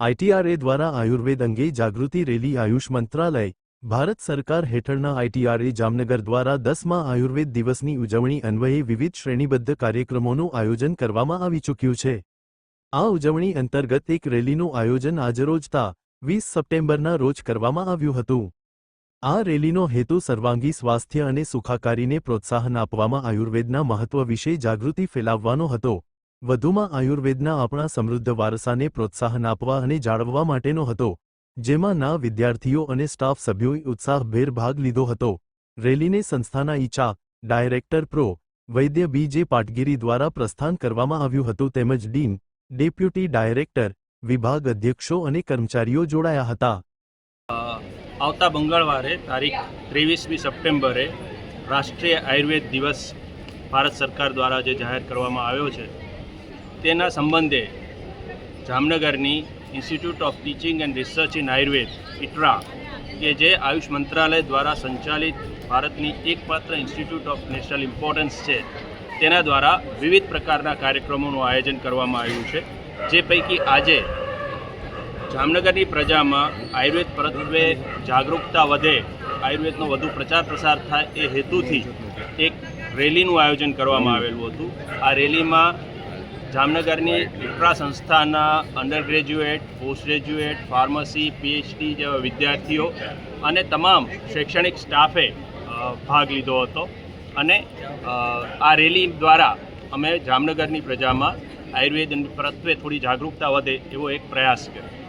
આઈટીઆરએ દ્વારા આયુર્વેદ અંગે જાગૃતિ રેલી આયુષ મંત્રાલય, ભારત સરકાર હેઠળના આઈટીઆરએ જામનગર દ્વારા દસમા આયુર્વેદ દિવસની ઉજવણી અન્વયે વિવિધ શ્રેણીબદ્ધ કાર્યક્રમોનું આયોજન કરવામાં આવી ચૂક્યું છે. આ ઉજવણી અંતર્ગત એક રેલીનું આયોજન આજરોજતા વીસ સપ્ટેમ્બરના રોજ કરવામાં આવ્યું હતું. આ રેલીનો હેતુ સર્વાંગી સ્વાસ્થ્ય અને સુખાકારીને પ્રોત્સાહન આપવામાં આયુર્વેદના મહત્વ વિશે જાગૃતિ ફેલાવવાનો હતો. વધુમાં આયુર્વેદના આપણા સમૃદ્ધ વારસાને પ્રોત્સાહન આપવા અને જાળવવા માટેનો હતો, જેમાં ના વિદ્યાર્થીઓ અને સ્ટાફ સભ્યોએ ઉત્સાહભેર ભાગ લીધો હતો. રેલીને સંસ્થાના ઈચા, ડાયરેક્ટર પ્રો, વૈદ્ય બી જે પાટગીરી દ્વારા પ્રસ્થાન કરવામાં આવ્યું હતું તેમજ ડીન, ડેપ્યુટી ડાયરેક્ટર, વિભાગ અધ્યક્ષો અને કર્મચારીઓ જોડાયા હતા. આવતા મંગળવારે તારીખ ત્રેવીસમી સપ્ટેમ્બરે રાષ્ટ્રીય આયુર્વેદ દિવસ ભારત સરકાર દ્વારા જે જાહેર કરવામાં આવ્યો છે તેના સંબંધે જામનગરની institute of teaching and research in Ayurveda ITRA કે જે આયુષ મંત્રાલય દ્વારા સંચાલિત ભારતની એકમાત્ર ઇન્સ્ટિટ્યૂટ ઓફ નેશનલ ઇમ્પોર્ટન્સ છે, તેના દ્વારા વિવિધ પ્રકારના કાર્યક્રમોનું આયોજન કરવામાં આવ્યું છે, જે પૈકી આજે જામનગરની પ્રજામાં આયુર્વેદ પરત્વે જાગૃતતા વધે, આયુર્વેદનો વધુ પ્રચાર પ્રસાર થાય એ હેતુથી એક રેલીનું આયોજન કરવામાં આવેલું હતું. આ રેલીમાં જામનગરની ઇફ્રા સંસ્થાના under graduate post graduate pharmacy PhD જેવા વિદ્યાર્થીઓ અને તમામ શૈક્ષણિક સ્ટાફે ભાગ લીધો હતો. અને આ રેલી દ્વારા અમે જામનગરની પ્રજામાં આયુર્વેદ પ્રત્યે થોડી જાગૃતતા વધે એવો એક પ્રયાસ કર્યો.